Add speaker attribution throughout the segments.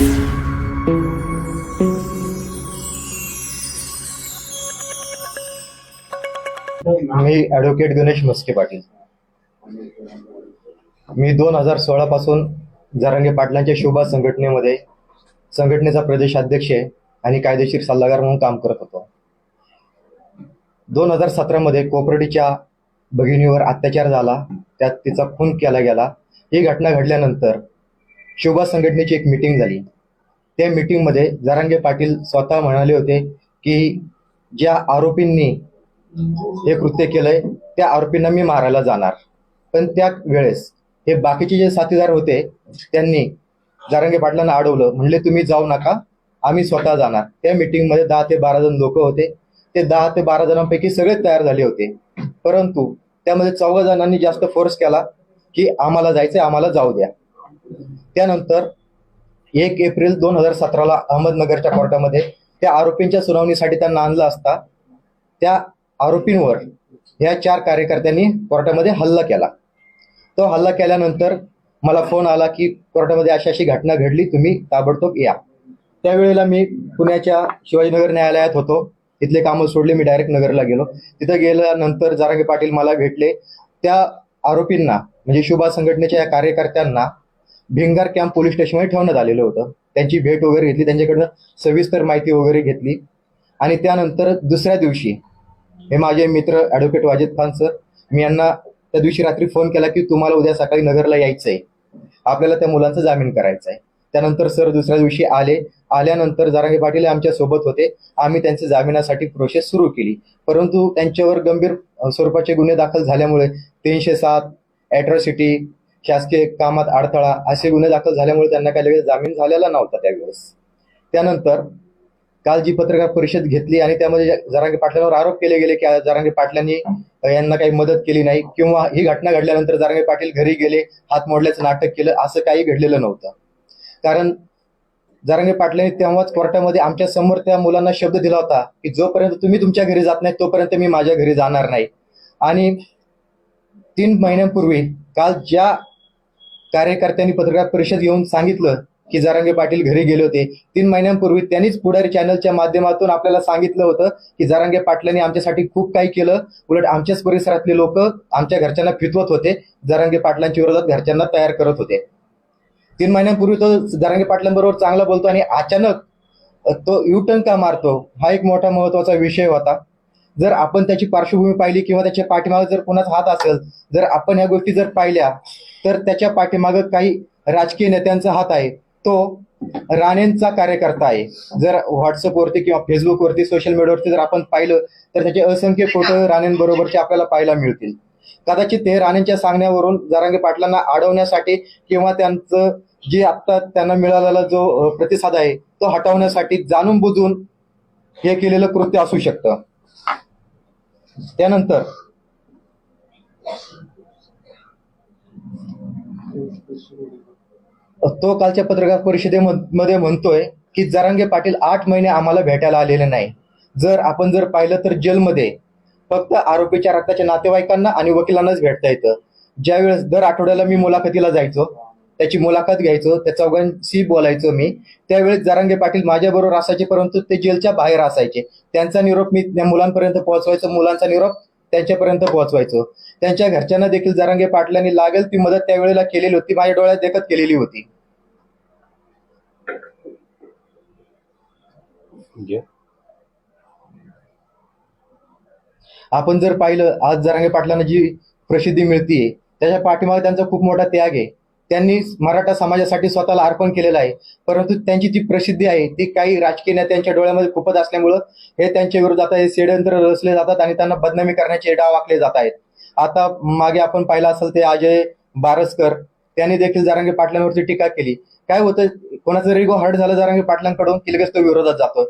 Speaker 1: मी advocate Ganesh Maske Patil. मी दोन हजार सोळा पासून जरांगे पाटलांच्या शोभा संघटनेमध्ये संघटनेचा प्रदेशाध्यक्ष अध्यक्ष आणि कायदेशीर सल्लागार म्हणून काम करत होतो. दोन हजार सतरामध्ये कोपर्डीच्या भगिनीवर अत्याचार झाला त्यात तिचा खून केला गेला. ही घटना घडल्यानंतर शिवबा संघटनेची एक मिटिंग झाली. त्या मिटिंगमध्ये जरांगे पाटील स्वतः म्हणाले होते की ज्या आरोपींनी हे कृत्य केलंय त्या आरोपींना मी मारायला जाणार. पण त्या वेळेस हे बाकीचे जे साथीदार होते त्यांनी जारंगे पाटलांना अडवलं. म्हणले तुम्ही जाऊ नका आम्ही स्वतः जाणार. त्या मीटिंगमध्ये दहा ते बारा जण लोक होते. ते दहा ते बारा जणांपैकी सगळे तयार झाले होते. परंतु त्यामध्ये चौघा जणांनी जास्त फोर्स केला की आम्हाला जायचंय आम्हाला जाऊ द्या. त्यानंतर एक एप्रिल दोन हजार सतराला अहमदनगरच्या कोर्टामध्ये त्या आरोपींच्या सुनावणीसाठी त्यांना आणलं असता त्या आरोपींवर या चार कार्यकर्त्यांनी कोर्टामध्ये हल्ला केला. तो हल्ला केल्यानंतर मला फोन आला की कोर्टामध्ये अशी अशी घटना घडली तुम्ही ताबडतोब या. त्यावेळेला मी पुण्याच्या शिवाजीनगर न्यायालयात होतो. तिथले कामं सोडले मी डायरेक्ट नगरला गेलो. तिथं गेल्यानंतर जारांगे पाटील मला भेटले. त्या आरोपींना म्हणजे शुभा संघटनेच्या या कार्यकर्त्यांना भिंगार कॅम्प पोलीस स्टेशनमध्ये ठेवण्यात आलेलं होतं. त्यांची भेट वगैरे घेतली त्यांच्याकडनं सविस्तर माहिती वगैरे घेतली. आणि त्यानंतर दुसऱ्या दिवशी हे माझे मित्र ॲडव्होकेट वाजिद खान सर मी यांना त्या दिवशी रात्री फोन केला की तुम्हाला उद्या सकाळी नगरला यायचं आहे आपल्याला त्या मुलांचा जामीन करायचा आहे त्यानंतर सर दुसऱ्या दिवशी आले. आल्यानंतर जारांगे पाटील हे आमच्यासोबत होते. आम्ही त्यांच्या जामिनासाठी प्रोसेस सुरू केली. परंतु त्यांच्यावर गंभीर स्वरूपाचे गुन्हे दाखल झाल्यामुळे तीनशे सात ॲट्रॉसिटी शासकीय कामात अडथळा असे गुन्हे दाखल झाल्यामुळे त्यांना काही लगेच जामीन झालेला नव्हता त्यावेळेस. त्यानंतर काल जी पत्रकार परिषद घेतली आणि त्यामध्ये जरांगे पाटलांवर आरोप केले गेले की जरांगे पाटलांनी यांना काही मदत केली नाही किंवा ही घटना घडल्यानंतर जरांगे पाटील घरी गेले हात मोडल्याचं नाटक केलं असं काही घडलेलं नव्हतं. कारण जरांगे पाटलांनी तेव्हाच कोर्टामध्ये आमच्यासमोर त्या मुलांना शब्द दिला होता की जोपर्यंत तुम्ही तुमच्या घरी जात नाही तोपर्यंत मी माझ्या घरी जाणार नाही. आणि तीन महिन्यांपूर्वी काल ज्या कार्यकर्त्यांनी पत्रकार परिषद घेऊन सांगितलं की जारंगे पाटील घरी गेले होते. तीन महिन्यांपूर्वी त्यांनीच पुढारी चॅनलच्या माध्यमातून आपल्याला सांगितलं होतं की जरांगे पाटलांनी आमच्यासाठी खूप काही केलं. उलट आमच्याच परिसरातले लोक आमच्या घरच्यांना फितवत होते. जारंगे पाटलांच्या विरोधात घरच्यांना तयार करत होते. तीन महिन्यांपूर्वी तो जारंगे पाटलांबरोबर चांगला बोलतो आणि अचानक तो युटर्न का मारतो? हा एक मोठा महत्त्वाचा विषय होता. जर आपण त्याची पार्श्वभूमी पाहिली किंवा त्याच्या पाठीमागे जर कोणाचा हात असेल जर आपण ह्या गोष्टी जर पाहिल्या तर त्याच्या पाठीमागे काही राजकीय नेत्यांचा हात आहे. तो राणेंचा कार्यकर्ता आहे. जर व्हॉट्सअपवरती किंवा फेसबुकवरती सोशल मीडियावरती जर आपण पाहिलं तर त्याचे असंख्य फोटो राणेंबरोबरचे आपल्याला पाहायला मिळतील. कदाचित ते राणेंच्या सांगण्यावरून जरांगे पाटलांना अडवण्यासाठी किंवा त्यांचं जे आता त्यांना मिळालेला जो प्रतिसाद आहे तो हटवण्यासाठी जाणून बुजून हे केलेलं कृत्य असू शकतं. त्यानंतर तो कालच्या पत्रकार परिषदेमध्ये म्हणतोय की जरांगे पाटील आठ महिने आम्हाला भेटायला आलेले नाही. जर आपण जर पाहिलं तर जेलमध्ये फक्त आरोपीच्या रक्ताच्या नातेवाईकांना आणि वकिलांनाच भेटता येतं. ज्यावेळेस दर आठवड्याला मी मुलाखतीला जायचो त्याची मुलाखत घ्यायचो त्या चौघांशी बोलायचो मी. त्यावेळेस जरांगे पाटील माझ्याबरोबर असायचे परंतु ते जेलच्या बाहेर असायचे. त्यांचा निरोप मी त्या मुलांपर्यंत पोहोचवायचो मुलांचा निरोप त्यांच्यापर्यंत पोहोचवायचो. त्यांच्या घरच्यांना देखील जरांगे पाटलांनी लागेल ती मदत त्यावेळेला केलेली होती माझ्या डोळ्यात देखत केलेली होती. आपण जर पाहिलं आज जरांगे पाटलांना जी प्रसिद्धी मिळतीये त्याच्या पाठीमागे त्यांचा खूप मोठा त्याग आहे. त्यांनी मराठा समाजासाठी स्वतःला अर्पण केलेलं आहे. परंतु त्यांची जी प्रसिद्धी आहे ती काही राजकीय नेत्यांच्या डोळ्यामध्ये खूपच असल्यामुळं हे त्यांच्या विरोधात हे षडयंत्र रचले जातात आणि त्यांना बदनामी करण्याचे डाव आखले जात आहेत. आता मागे आपण पाहिलं असेल ते अजय बारसकर त्यांनी देखील जरांगे पाटलांवरती टीका केली. काय होतं कोणाचं जरी हर्ट झालं जरांगे पाटलांकडून की लगेच तो विरोधात जातो.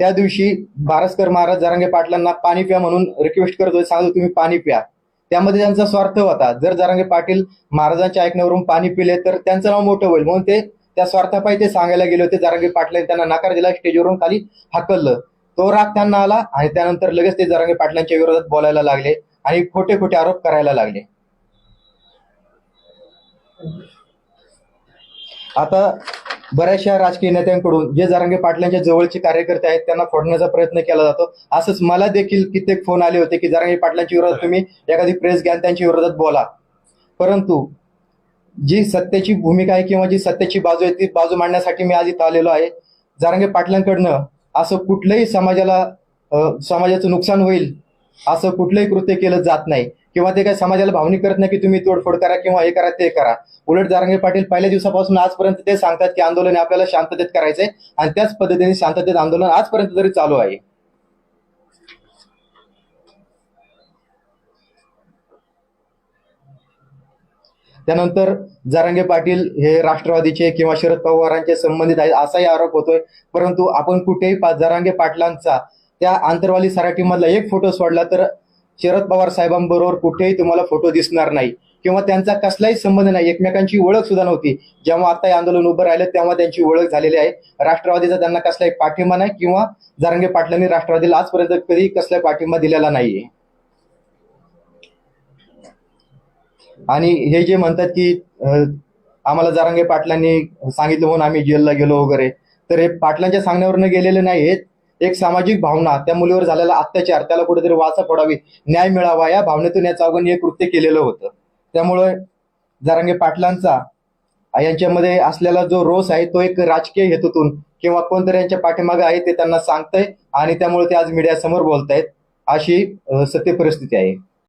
Speaker 1: त्या दिवशी बारसकर महाराज जरांगे पाटलांना पाणी प्या म्हणून रिक्वेस्ट करत सांगतो तुम्ही पाणी प्या. त्यामध्ये त्यांचा स्वार्थ होता. जर जरांगे पाटील महाराजांच्या ऐकण्यावरून पाणी पिले तर त्यांचं नाव मोठं होईल. म्हणून ते त्या स्वार्थापायी ते सांगायला गेले होते. जरांगे पाटलांनी त्यांना नकार दिला स्टेजवरून खाली हाकललं. तो राग त्यांना आला आणि त्यानंतर लगेच ते जरांगे पाटलांच्या विरोधात बोलायला लागले आणि खोटे खोटे आरोप करायला लागले. आता बऱ्याचशा राजकीय नेत्यांकडून जे जरांगे पाटलांच्या जवळचे कार्यकर्ते आहेत त्यांना फोडण्याचा प्रयत्न केला जातो. असंच मला देखील कित्येक फोन आले होते की जरांगे पाटलांच्या विरोधात तुम्ही एखादी प्रेस घ्या त्यांच्या विरोधात बोला. परंतु जी सत्याची भूमिका आहे किंवा जी सत्याची बाजू आहे ती बाजू मांडण्यासाठी मी आज इथं आलेलो आहे. जारंगे पाटलांकडनं असं कुठलंही समाजाला समाजाचं नुकसान होईल असं कुठलंही कृत्य केलं जात नाही. किंवा ते काय समाजाला भावनिक करत नाही की तुम्ही तोडफोड करा किंवा हे करा ते करा. उलट जारंगे पाटील पहिल्या दिवसापासून आजपर्यंत ते सांगतात की आंदोलन आपल्याला शांततेत करायचंय आणि त्याच पद्धतीने शांततेत आंदोलन आजपर्यंत तरी चालू आहे. त्यानंतर जारंगे पाटील हे राष्ट्रवादीचे किंवा शरद पवारांचे संबंधित आहेत असाही आरोप होतोय. परंतु आपण कुठेही जारांगे जारंगे पाटलांचा त्या आंतरवाली सराटीमधला एक फोटो सोडला तर शरद पवार साहेबांबरोबर कुठेही तुम्हाला फोटो दिसणार नाही. किंवा त्यांचा कसलाही संबंध नाही. एकमेकांची ओळख सुद्धा नव्हती. जेव्हा आता हे आंदोलन उभं राहिलं तेव्हा त्यांची ओळख झालेली आहे. राष्ट्रवादीचा त्यांना कसलाही पाठिंबा नाही किंवा जारंगे पाटलांनी राष्ट्रवादीला आजपर्यंत कधी कसलाही पाठिंबा दिलेला नाहीये. आणि हे जे म्हणतात की आम्हाला जारंगे पाटलांनी सांगितलं म्हणून आम्ही जेलला गेलो वगैरे तर हे पाटलांच्या सांगण्यावरनं गेलेले नाही एक सामाजिक भावना त्या मुलीवर झालेला अत्याचार त्याला कुठेतरी वाचा पडावी न्याय मिळावा या भावनेतून या चौघांनी हे कृत्य केलेलं होतं. त्यामुळे जारांगे पाटलांचा यांच्यामध्ये असलेला जो रोष आहे तो एक राजकीय हेतूतून किंवा कोणतरी यांच्या पाठीमागे आहे ते त्यांना सांगतंय आणि त्यामुळे ते आज मीडियासमोर बोलतायत अशी सत्य परिस्थिती आहे.